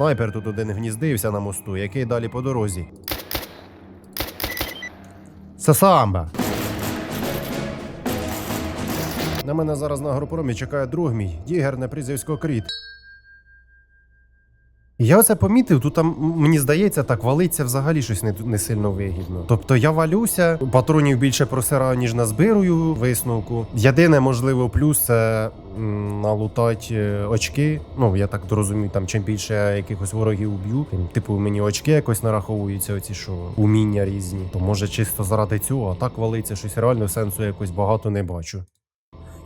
снайпер тут один гніздився на мосту, який далі по дорозі. Це самба. На мене зараз на агропромі чекає друг мій, дігер на кріт. Я оце помітив, тут там мені здається, так валиться взагалі щось не, не сильно вигідно. Тобто я валюся, патронів більше просираю, ніж назбирую висновку. Єдине, можливо, плюс це м, налутать е, очки. Ну, я так розумію, там чим більше я якихось ворогів уб'ю, тим, типу, мені очки якось нараховуються, оці що уміння різні. То може чисто заради цього, а так валиться щось реально сенсу якось багато не бачу.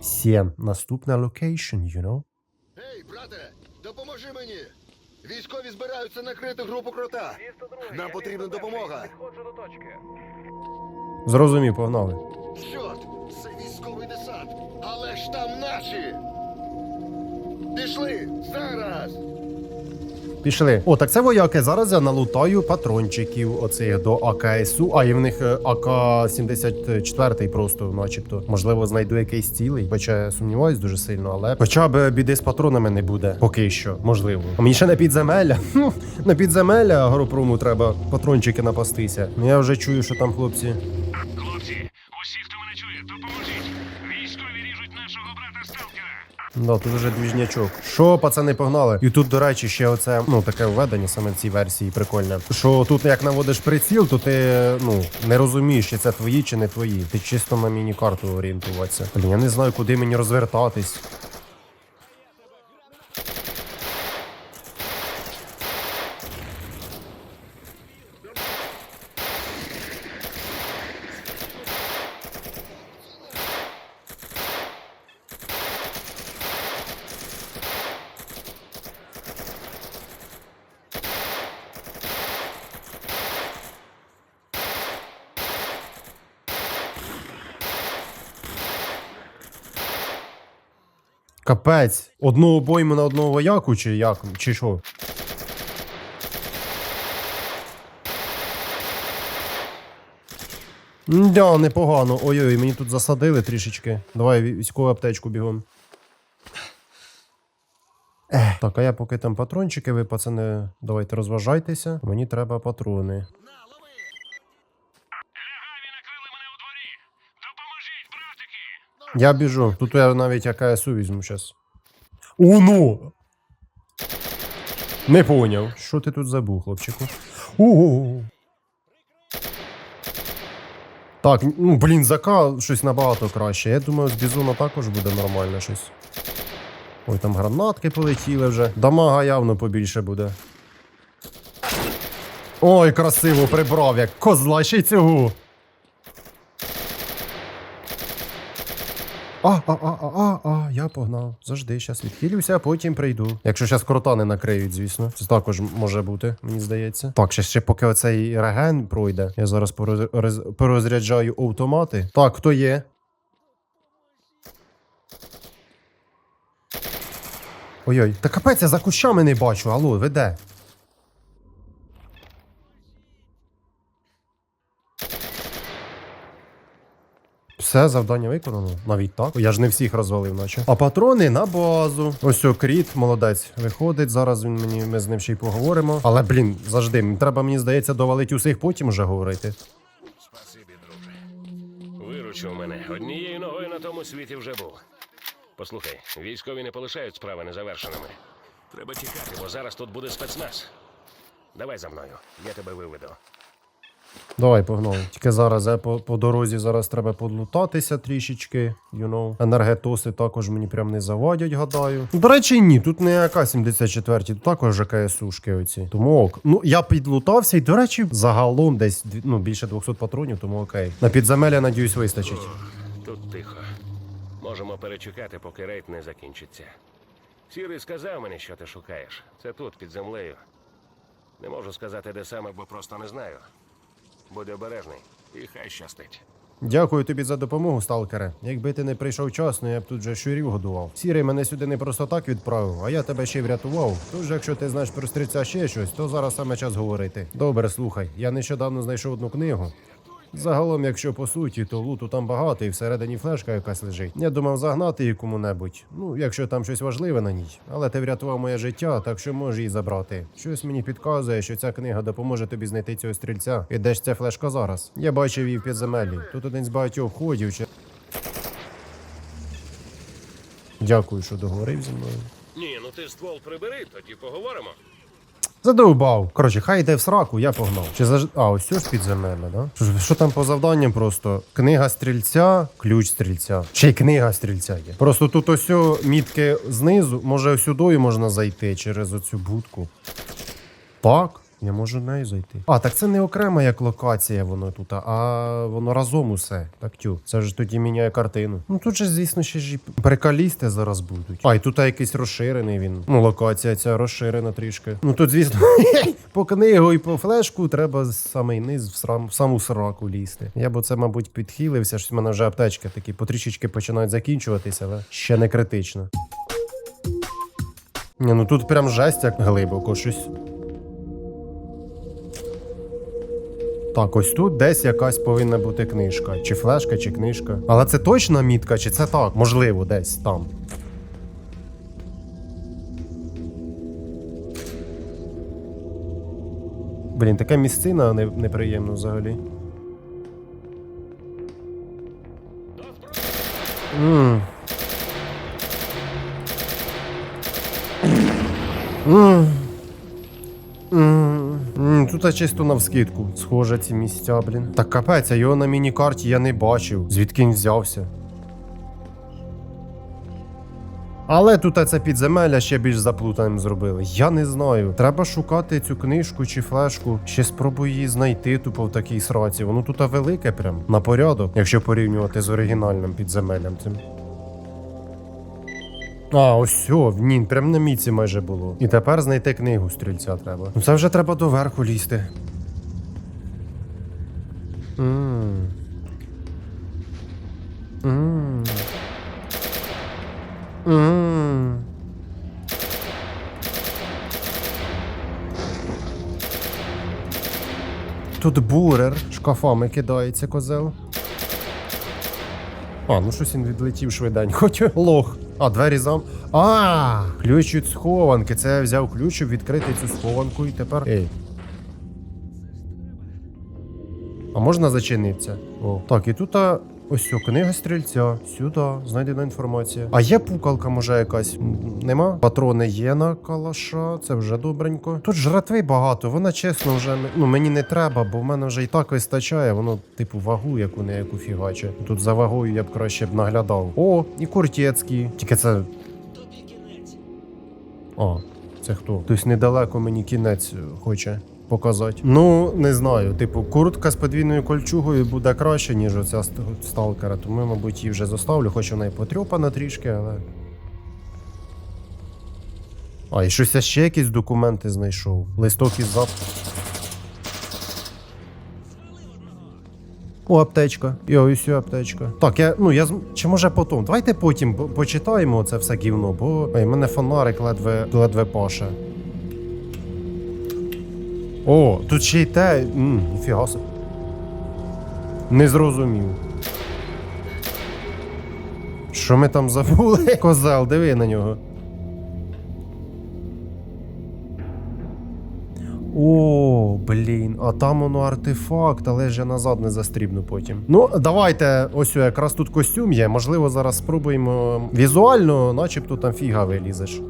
Сім. Наступна локейшн, you know? Гей, брате, допоможи мені! Військові збираються накрити групу крота. Нам потрібна допомога. Підходжу до точки. Зрозумів, погнали. Чорт, це військовий десант, але ж там наші. Пішли зараз. Пішли. О, так це вояки. Зараз я налутаю патрончиків оцих до АКСУ, а і в них е, АК-74 просто, начебто. Можливо, знайду якийсь цілий. Хоча я сумніваюсь дуже сильно, але хоча б біди з патронами не буде. Поки що, можливо. А мені ще на підземелля. Хм, на підземелля агропрому треба патрончики напастися. Ну я вже чую, що там. Хлопці, Да, тут вже двіжнячок. Що, пацани, погнали? І тут, до речі, ще оце, ну, таке введення саме в цій версії прикольне. Що тут, як наводиш приціл, то ти ну не розумієш, чи це твої, чи не твої. Ти чисто на міні-карту орієнтуватися. Блін, я не знаю, куди мені розвертатись. Капець, одну обойму на одного вояку, чи як? Чи що? Да, непогано. Ой-ой, мені тут засадили трішечки. Давай військову аптечку бігом. Так, а я поки там патрончики, ви, пацани, давайте розважайтеся. Мені треба патрони. Я біжу. Тут я навіть АКСУ візьму зараз. О, ну! Не поняв. Що ти тут забув, хлопчику? Ого. Так, ну блін, зака щось набагато краще. Я думаю, з бізуна також буде нормально щось. Ой, там гранатки полетіли вже. Дамага явно побільше буде. Ой, красиво прибрав, як козла ще й цього. А, а, а, а, а, а, я погнав. Завжди, щас відхилюся, а потім прийду. Якщо щас крота не накриють, звісно. Це також може бути, мені здається. Так, ще, ще поки оцей реген пройде, я зараз пороз- порозряджаю автомати. Так, хто є? Ой-ой, та капець, я за кущами не бачу. Алло, ви де? Все, завдання виконано. Навіть так. Я ж не всіх розвалив, наче. А патрони на базу. Ось о, кріт, молодець. Виходить. Зараз він мені ми з ним ще й поговоримо. Але блін, завжди. Треба, мені здається, довалити усіх, потім уже говорити. Спасибі, друже. Виручив мене. Однією ногою на тому світі вже був. Послухай, військові не полишають справи незавершеними. Треба тікати, бо зараз тут буде спецназ. Давай за мною, я тебе виведу. Давай, погнали. Тільки зараз я по, по дорозі зараз треба подлутатися трішечки. You know. Енергетоси також мені прям не завадять, гадаю. До речі, ні, тут не АК-74, тут також АКСУшки оці. Тому ок. Ну, я підлутався, і, до речі, загалом десь ну, більше 200 патронів, тому окей. На підземелля, надіюсь, вистачить. Тут тихо. Можемо перечекати, поки рейд не закінчиться. Сірий сказав мені, що ти шукаєш. Це тут, під землею. Не можу сказати, де саме, бо просто не знаю. Будь обережний і хай щастить. Дякую тобі за допомогу, сталкере. Якби ти не прийшов вчасно, я б тут же щурів годував. Сірий мене сюди не просто так відправив, а я тебе ще й врятував. Тож, якщо ти знаєш про стрільця ще щось, то зараз саме час говорити. Добре, слухай. Я нещодавно знайшов одну книгу. Загалом, якщо по суті, то луту там багато і всередині флешка якась лежить. Я думав загнати її кому-небудь. Ну, якщо там щось важливе на ній. Але ти врятував моє життя, так що можеш її забрати. Щось мені підказує, що ця книга допоможе тобі знайти цього стрільця. І де ж ця флешка зараз? Я бачив її в підземеллі. Тут один з багатьох ходів. Чи... Дякую, що договорив зі мною. Ні, ну ти ствол прибери, тоді поговоримо. Задовбав. Коротше, хай йде в сраку, я погнав. Чи заж... А, ось ж підземелля, да? Що, там по завданням просто? Книга стрільця, ключ стрільця. Й книга стрільця є. Просто тут ось мітки знизу, може сюди можна зайти через оцю будку. Так. Я можу нею зайти. А, так це не окрема як локація, воно тут, а воно разом усе. Так тю. Це ж тоді міняє картину. Ну тут же, звісно, ще ж прикалісти зараз будуть. А, і тут якийсь розширений він. Ну, локація ця розширена трішки. Ну тут, звісно, по книгу і по флешку треба з самий низ в, срам, в саму сраку лізти. Я б оце, мабуть, підхилився, що в мене вже аптечки такі потрішечки починають закінчуватися, але ще не критично. Ні, ну тут прям жесть як глибоко щось. Так, ось тут десь якась повинна бути книжка. Чи флешка, чи книжка. Але це точна мітка, чи це так? Можливо, десь там. Блін, така місцина не, неприємна взагалі. Ммм. Ммм. М, м, Тут чисто навскидку. Схоже ці місця, блін. Так капець, а його на міні-карті я не бачив. Звідки він взявся. Але тут це підземелля ще більш заплутаним зробили. Я не знаю. Треба шукати цю книжку чи флешку. Ще спробую її знайти тупо в такій сраці. Воно тут велике прям на порядок, якщо порівнювати з оригінальним підземеллям цим. А, ось все, ні, прям на міці майже було. І тепер знайти книгу стрільця треба. Ну це вже треба доверху лізти. Тут бурер шкафами кидається козел. А, ну щось він відлетів швиденько. Хоч лох. А, двері зам. А, ключ від схованки. Це я взяв ключ, щоб відкрити цю схованку і тепер. Ей. А можна зачинитися? О. Так, і тут а, ось о, книга стрільця. Сюди, знайдена інформація. А є пукалка, може, якась? Нема? Патрони є на калаша, це вже добренько. Тут жратви багато, вона чесно вже ну, мені не треба, бо в мене вже і так вистачає, воно, типу, вагу яку не яку фігаче. Тут за вагою я б краще б наглядав. О, і куртєцький. Тільки це. Тобі кінець. А, це хто? Хтось недалеко мені кінець хоче показати. Ну, не знаю. Типу, куртка з подвійною кольчугою буде краще, ніж оця сталкера, тому, мабуть, її вже заставлю, хоч вона і потрьопана трішки, але. А, і щось я ще якісь документи знайшов. Листок із зап. О, аптечка. І ось аптечка. Так, я, ну я чи може потім. Давайте потім почитаємо це все гівно, бо ой, мене фонарик ледве ледве паше. О, тут ще й те. Ніфіга собі. Не зрозумів. Що ми там забули? Козел, диви на нього. О, блін, а там воно артефакт, але ж я назад не застрібну потім. Ну, давайте, ось якраз тут костюм є. Можливо, зараз спробуємо візуально, начебто там фіга вилізеш.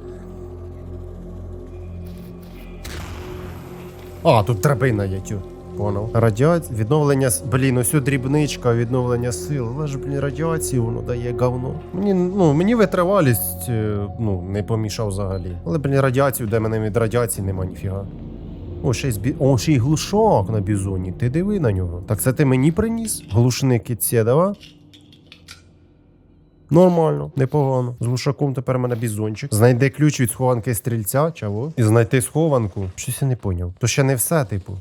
А, тут драбина є тю. Понял. Радіація, відновлення. Блін, ось дрібничка, відновлення сил. Але ж, блін, радіацію воно дає говно. Мені, ну, мені витривалість, е, ну, не помішав взагалі. Але, блін, радіацію, де мене від радіації нема ніфіга. О, ще й збі... О, ще й глушак на бізоні. Ти диви на нього. Так це ти мені приніс? Глушник від Сєдова? Нормально, непогано. З глушаком тепер мене бізончик. Знайди ключ від схованки стрільця, чого? І знайти схованку. Щось я не поняв. То ще не все, типу.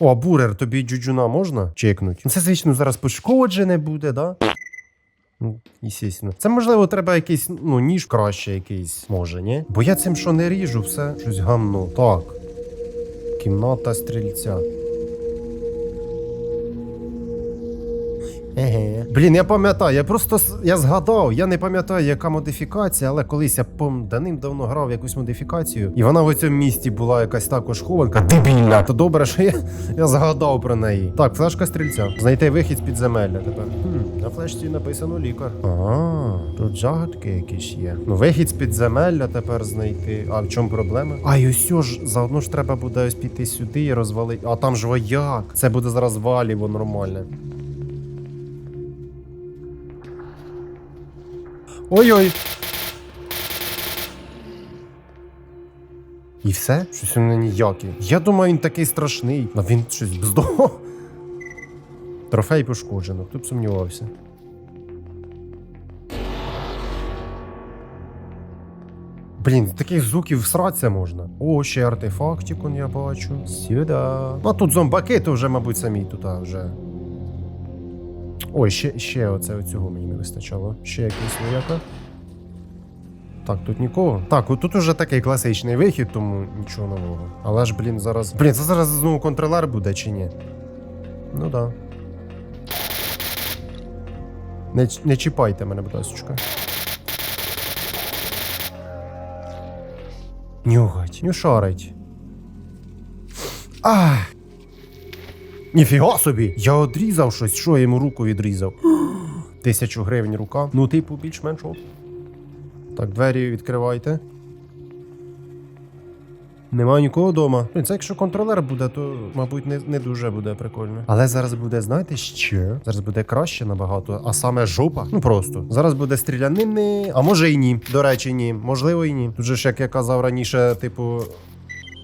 О, а бурер, тобі джуджуна можна чекнуть? Ну, Це, звісно, зараз пошкоджене буде, да? Ну. Це можливо треба якийсь, ну, ніж краще якийсь, може, ні? Бо я цим що не ріжу, все щось гамно. Так. Кімната стрільця. Еге. Блін, я пам'ятаю, я просто я згадав, я не пам'ятаю, яка модифікація, але колись я пом давним-давно грав в якусь модифікацію, і вона в цьому місті була якась також хованка. Дебільна. То добре, що я, я згадав про неї. Так, флешка стрільця. Знайти вихід з підземелля тепер. Хм, на флешці написано лікар. Ага, тут загадки якісь є. Ну, вихід з підземелля тепер знайти. А в чому проблема? А і ось ж заодно ж треба буде ось піти сюди і розвалити. А там ж вояк. Це буде зараз валіво нормальне. Ой-ой. І все? Щось він ніякий. Я думаю, він такий страшний. А він щось бздо. Трофей пошкоджено, б сумнівався. Блін, таких звуків всратися можна. О, ще артефактикон я бачу. Сюда. А тут зомбаки, то вже, мабуть, самі тут вже. Ой, ще, ще оце оцього мені не вистачало. Ще якийсь вояка. Так, тут нікого. Так, от тут уже такий класичний вихід, тому нічого нового. Але ж, блін, зараз. Блін, це зараз знову контролер буде чи ні? Ну да. Не, не чіпайте мене, будь ласка. Нюхать, нюшарить. Ах! Ніфіга собі! Я одрізав щось, що я йому руку відрізав. Тисячу гривень рука. Ну, типу, більш-менш. Так, двері відкривайте. Нема нікого вдома. Це якщо контролер буде, то, мабуть, не, не дуже буде прикольно. Але зараз буде, знаєте, що? Зараз буде краще набагато, а саме жопа. Ну просто. Зараз буде стрілянини, а може і ні. До речі, ні. Можливо, і ні. Тут же ж, як я казав раніше, типу.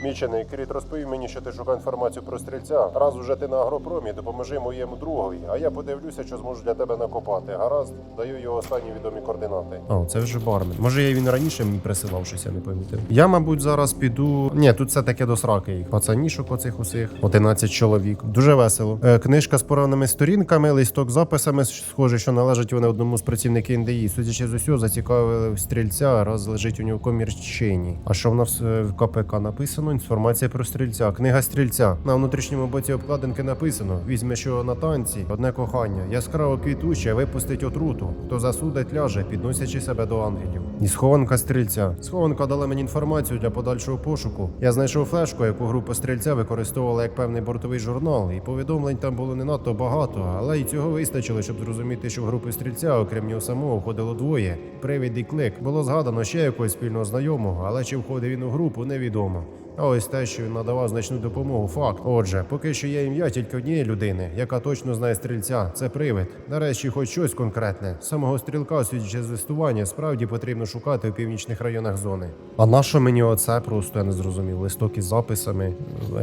Мічений, Кріт, розповів мені, що ти шукав інформацію про стрільця. Раз уже ти на агропромі, допоможи моєму другові, а я подивлюся, що зможу для тебе накопати. Гаразд, даю його останні відомі координати. О, це вже бармен. Може я він раніше мені присилав щось, я не помітив. Я, мабуть, зараз піду. Ні, тут все таке до сраки їх. Пацанішок оцих усіх. 11 чоловік. Дуже весело. Е, книжка з пораненими сторінками, листок з записами. Схоже, що належать вони одному з працівників НДІ. Судячи з усього, зацікавили стрільця, раз лежить у нього комірчині. А що в нас е, в КПК написано? Інформація про стрільця. Книга стрільця. На внутрішньому боці обкладинки написано: візьмеш його на танці, одне кохання, яскраво квітуче, випустить отруту. Хто засудить, ляже, підносячи себе до ангелів. І схованка стрільця. Схованка дала мені інформацію для подальшого пошуку. Я знайшов флешку, яку група стрільця використовувала як певний бортовий журнал, і повідомлень там було не надто багато, але й цього вистачило, щоб зрозуміти, що в групи стрільця, окрім нього самого, входило двоє. Привід і клик. Було згадано ще якогось спільного знайомого, але чи входив він у групу, невідомо. Ось те, що він надавав значну допомогу, факт. Отже, поки що є ім'я тільки однієї людини, яка точно знає стрільця. Це привид. Нарешті, хоч щось конкретне. Самого стрілка судячи з листування, справді потрібно шукати у північних районах зони. А на що мені оце просто я не зрозумів. Листок із записами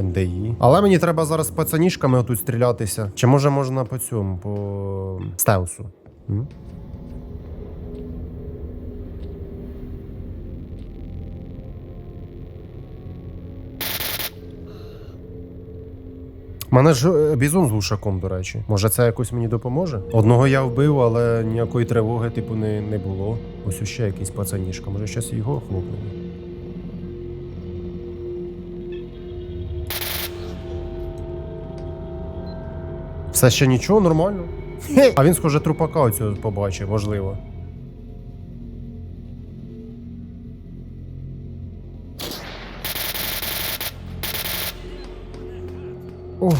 НДІ. Але мені треба зараз пацанішками отут стрілятися. Чи може можна по цьому, по стелсу? М? Мене ж е, бізон з глушаком, до речі. Може, це якось мені допоможе? Одного я вбив, але ніякої тривоги, типу, не, не було. Ось ще якийсь пацанішка. Може, щас його хлопнемо. Все ще нічого, нормально. А він, схоже, трупака оцього побачив, можливо. О.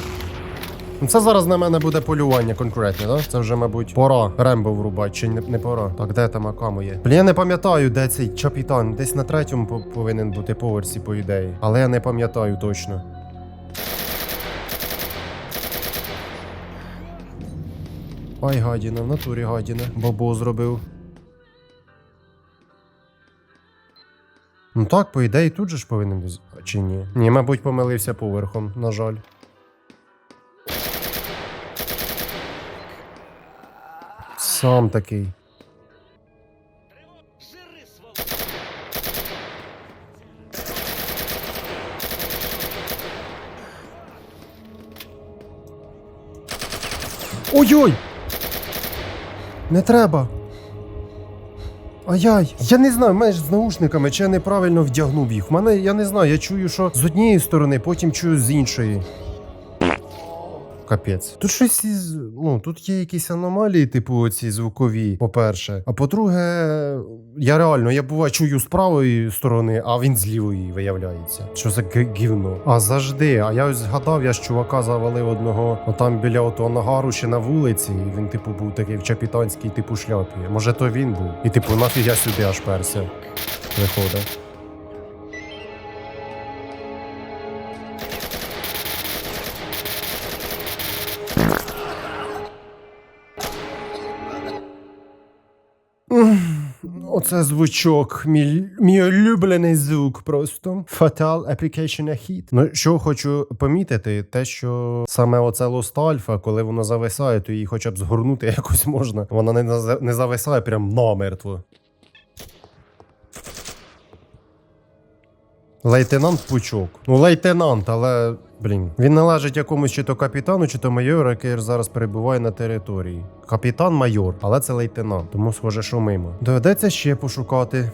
Ну, Це зараз на мене буде полювання конкретне, да? Це вже, мабуть, пора Рембо врубати, чи не, не пора. Так, де там Акамо є? Блін, я не пам'ятаю, де цей чапітан. Десь на третьому по- повинен бути поверсі, по ідеї. Але я не пам'ятаю точно. Ай, гадіна, в натурі гадіна. Бобо зробив. Ну так, по ідеї, тут же ж повинен. Чи ні? Ні, мабуть, помилився поверхом, на жаль. Сам такий. Ой-ой! Не треба. Ай-яй, я не знаю, маєш з наушниками, чи я неправильно вдягнув їх. В мене я не знаю, я чую, що з однієї сторони, потім чую з іншої. Капець. Тут щось із. Ну, тут є якісь аномалії, типу, ці звукові, по-перше. А по-друге, я реально, я буваю чую з правої сторони, а він з лівої виявляється. Що за гівно? А завжди. А я ось згадав, я ж чувака завалив одного отам біля отого нагару ще на вулиці, і він, типу, був такий в чапітанській, типу, шляпі. Може, то він був. І, типу, нафіг я сюди аж перся. Виходить. Оце звучок, мій, мій улюблений звук просто. Fatal Application Hit. Ну, що хочу помітити, те, що саме оце Lost Alpha, коли воно зависає, то її хоча б згорнути якось можна. Вона не, не зависає прям намертво. Лейтенант Пучок. Ну, лейтенант, але. Блін, він належить якомусь чи то капітану, чи то майору, який зараз перебуває на території. Капітан майор, але це лейтенант, тому схоже, що мимо. Доведеться ще пошукати.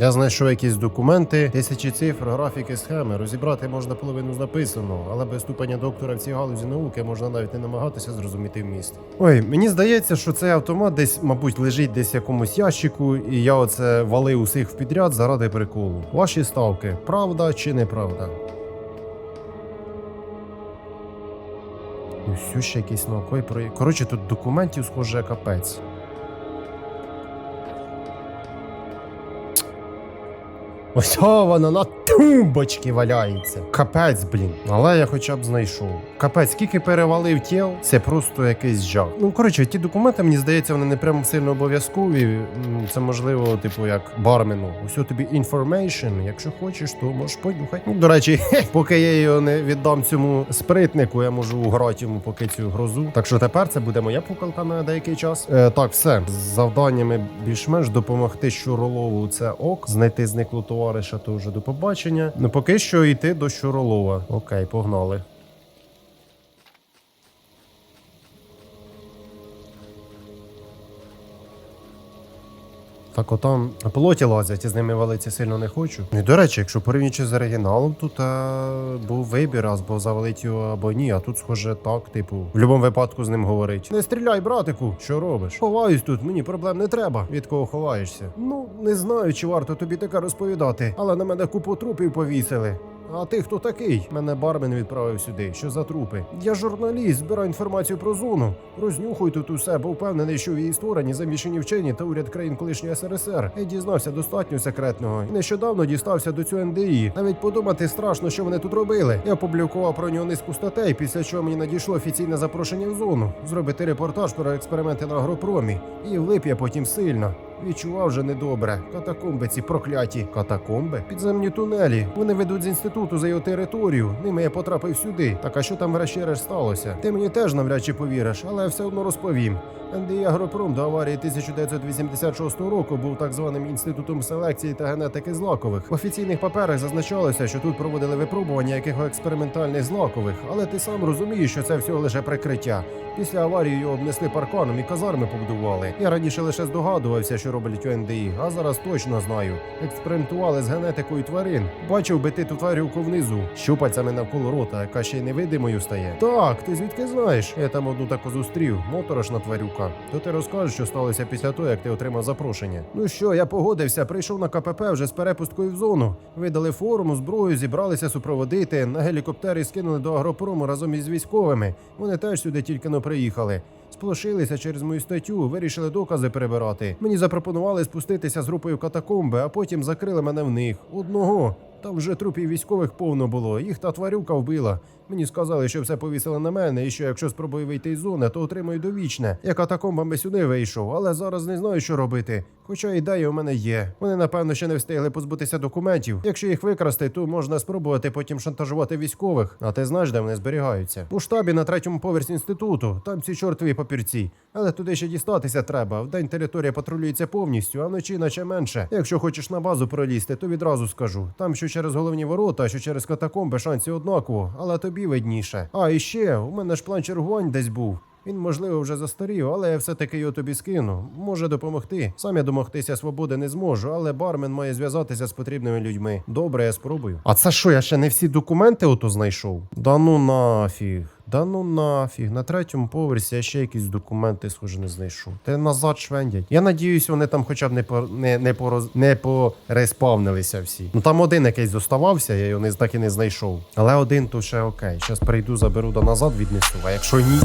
Я знайшов якісь документи, тисячі цифр, графіки, схеми. Розібрати можна половину з написаного, але без ступеня доктора в цій галузі науки можна навіть не намагатися зрозуміти вміст. Ой, мені здається, що цей автомат десь, мабуть, лежить десь в якомусь ящику, і я оце валив усіх в підряд заради приколу. Ваші ставки, правда чи неправда? Усю ще якийсь науковий проєкт. Коротше, тут документів схоже капець. Ось о, воно на тумбочці валяється. Капець, блін. Але я хоча б знайшов. Капець, скільки перевалив тіл, це просто якийсь жах. Ну, коротше, ті документи, мені здається, вони не прямо сильно обов'язкові. Це можливо, типу, як бармену. Ось тобі information. Якщо хочеш, то можеш понюхати. Ну, до речі, поки я його не віддам цьому спритнику, я можу уграти йому поки цю грозу. Так що тепер це буде моя пукалка на деякий час. Е, так, все. З завданнями більш-менш допомогти Щуролову це ок. Знайти зниклу товариша, то вже до побачення. Ну поки що йти до Щуролова. Окей, погнали. Так, котам плоті лазять, і з ними валитися сильно не хочу. І до речі, якщо порівнюючи з оригіналом, тут а, був вибір, або завалить його, або ні. А тут, схоже, так, типу, в будь-якому випадку з ним говорить. Не стріляй, братику, що робиш? Ховаюсь тут, мені проблем не треба. Від кого ховаєшся? Ну, не знаю, чи варто тобі таке розповідати, але на мене купу трупів повісили. А ти хто такий? Мене бармен відправив сюди. Що за трупи? Я журналіст, збираю інформацію про зону. Рознюхуй тут усе, бо впевнений, що в її створенні замішані вчені та уряд країн колишньої СРСР. Я дізнався достатньо секретного. І нещодавно дістався до цього НДІ. Навіть подумати страшно, що вони тут робили. Я опублікував про нього низку статей, після чого мені надійшло офіційне запрошення в зону. Зробити репортаж про експерименти на агропромі. І влип я потім сильно. Відчував вже недобре. Катакомби ці прокляті. Катакомби? Підземні тунелі. Вони ведуть з інституту за його територію. Ними я потрапив сюди. Так а що там врешті-решт сталося? Ти мені теж навряд чи повіриш, але все одно розповім. НДІ Агропром до аварії 1986 року був так званим інститутом селекції та генетики злакових. В офіційних паперах зазначалося, що тут проводили випробування якихось експериментальних злакових, але ти сам розумієш, що це всього лише прикриття. Після аварії його обнесли парканом і казарми побудували. Я раніше лише здогадувався, що роблять у НДІ, а зараз точно знаю. Експериментували з генетикою тварин. Бачив би ти ту тварюку внизу, щупальцями навколо рота, яка ще й невидимою стає. Так, ти звідки знаєш? Я там одну таку зустрів, моторошна тварюка. То ти розкажеш, що сталося після того, як ти отримав запрошення. Ну що, я погодився, прийшов на КПП вже з перепусткою в зону. Видали форму, зброю, зібралися супроводити. На гелікоптері скинули до агропрому разом із військовими. Вони теж сюди тільки но приїхали. Сполошилися через мою статтю, вирішили докази перебирати. Мені запропонували спуститися з групою катакомби, а потім закрили мене в них. Одного. Там вже трупів військових повно було. Їх та тварюка вбила. Мені сказали, що все повісили на мене, і що якщо спробую вийти із зони, то отримую довічне. Я катакомбами сюди вийшов, але зараз не знаю, що робити. Хоча ідея у мене є. Вони, напевно, ще не встигли позбутися документів. Якщо їх викрасти, то можна спробувати потім шантажувати військових. А ти знаєш, де вони зберігаються? У штабі на третьому поверсі інституту. Там ці чортові папірці. Але туди ще дістатися треба. Вдень територія патрулюється повністю, а вночі наче менше. Якщо хочеш на базу пролізти, то відразу скажу. Там що через головні ворота, що через катакомби шансів однаково, але тобі видніше. А і ще у мене ж план чергувань десь був. Він, можливо, вже застарів, але я все-таки його тобі скину. Може допомогти. Сам я домогтися свободи не зможу, але бармен має зв'язатися з потрібними людьми. Добре, я спробую. А це що, я ще не всі документи ото знайшов? Да ну нафіг. Да ну нафіг. На третьому поверсі я ще якісь документи, схоже, не знайшов. Те назад швендять. Я надіюсь, вони там хоча б не по не, не, пороз, не пореспавнилися всі. Ну там один якийсь зоставався, я його не так і не знайшов. Але один то ще окей. Щас прийду, заберу до назад віднесу. А якщо ні.